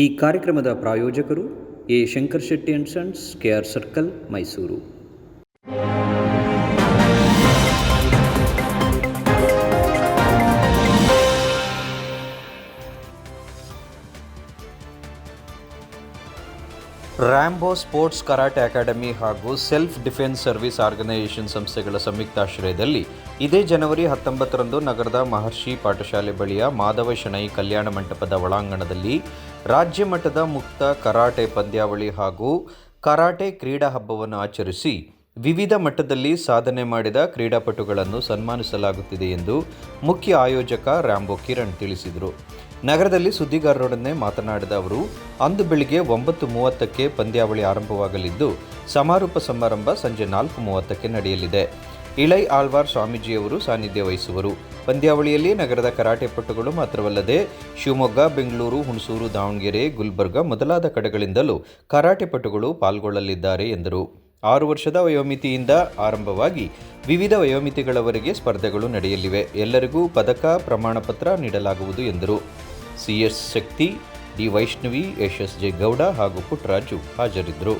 ಈ ಕಾರ್ಯಕ್ರಮದ ಪ್ರಾಯೋಜಕರು A. Shankar Shetty and sons K R circle Mysuru. Rambo sports karate academy ಹಾಗೂ self defence service organisation ಸಂಸ್ಥೆಗಳ ಸಂಯುಕ್ತಾಶ್ರಯದಲ್ಲಿ ಇದೇ ಜನವರಿ ಹತ್ತೊಂಬತ್ತರಂದು ನಗರದ ಮಹರ್ಷಿ ಪಾಠಶಾಲೆ ಬಳಿಯ ಮಾಧವ ಶೆಣೈ ಕಲ್ಯಾಣ ಮಂಟಪದ ಒಳಾಂಗಣದಲ್ಲಿ ರಾಜ್ಯ ಮಟ್ಟದ ಮುಕ್ತ ಕರಾಟೆ ಪಂದ್ಯಾವಳಿ ಹಾಗೂ ಕರಾಟೆ ಕ್ರೀಡಾ ಹಬ್ಬವನ್ನು ಆಚರಿಸಿ ವಿವಿಧ ಮಟ್ಟದಲ್ಲಿ ಸಾಧನೆ ಮಾಡಿದ ಕ್ರೀಡಾಪಟುಗಳನ್ನು ಸನ್ಮಾನಿಸಲಾಗುತ್ತಿದೆ ಎಂದು ಮುಖ್ಯ ಆಯೋಜಕ ರ್ಯಾಂಬೋ ಕಿರಣ್ ತಿಳಿಸಿದರು. ನಗರದಲ್ಲಿ ಸುದ್ದಿಗಾರರೊಡನೆ ಮಾತನಾಡಿದ ಅವರು, ಅಂದು ಬೆಳಿಗ್ಗೆ ಒಂಬತ್ತು ಮೂವತ್ತಕ್ಕೆ ಪಂದ್ಯಾವಳಿ ಆರಂಭವಾಗಲಿದ್ದು, ಸಮಾರೋಪ ಸಮಾರಂಭ ಸಂಜೆ ನಾಲ್ಕು ಮೂವತ್ತಕ್ಕೆ ನಡೆಯಲಿದೆ. ಇಳೈ ಆಳ್ವಾರ್ ಸ್ವಾಮೀಜಿಯವರು ಸಾನ್ನಿಧ್ಯ ವಹಿಸುವರು. ಪಂದ್ಯಾವಳಿಯಲ್ಲಿ ನಗರದ ಕರಾಟೆ ಪಟುಗಳು ಮಾತ್ರವಲ್ಲದೆ, ಶಿವಮೊಗ್ಗ, ಬೆಂಗಳೂರು, ಹುಣಸೂರು, ದಾವಣಗೆರೆ, ಗುಲ್ಬರ್ಗ ಮೊದಲಾದ ಕಡೆಗಳಿಂದಲೂ ಕರಾಟೆ ಪಟುಗಳು ಪಾಲ್ಗೊಳ್ಳಲಿದ್ದಾರೆ ಎಂದರು. ಆರು ವರ್ಷದ ವಯೋಮಿತಿಯಿಂದ ಆರಂಭವಾಗಿ ವಿವಿಧ ವಯೋಮಿತಿಗಳವರೆಗೆ ಸ್ಪರ್ಧೆಗಳು ನಡೆಯಲಿವೆ. ಎಲ್ಲರಿಗೂ ಪದಕ, ಪ್ರಮಾಣಪತ್ರ ನೀಡಲಾಗುವುದು ಎಂದರು. C S Shakti D Vaishnavi S S J Gowda ಹಾಗೂ ಪುಟ್ಟರಾಜು ಹಾಜರಿದ್ದರು.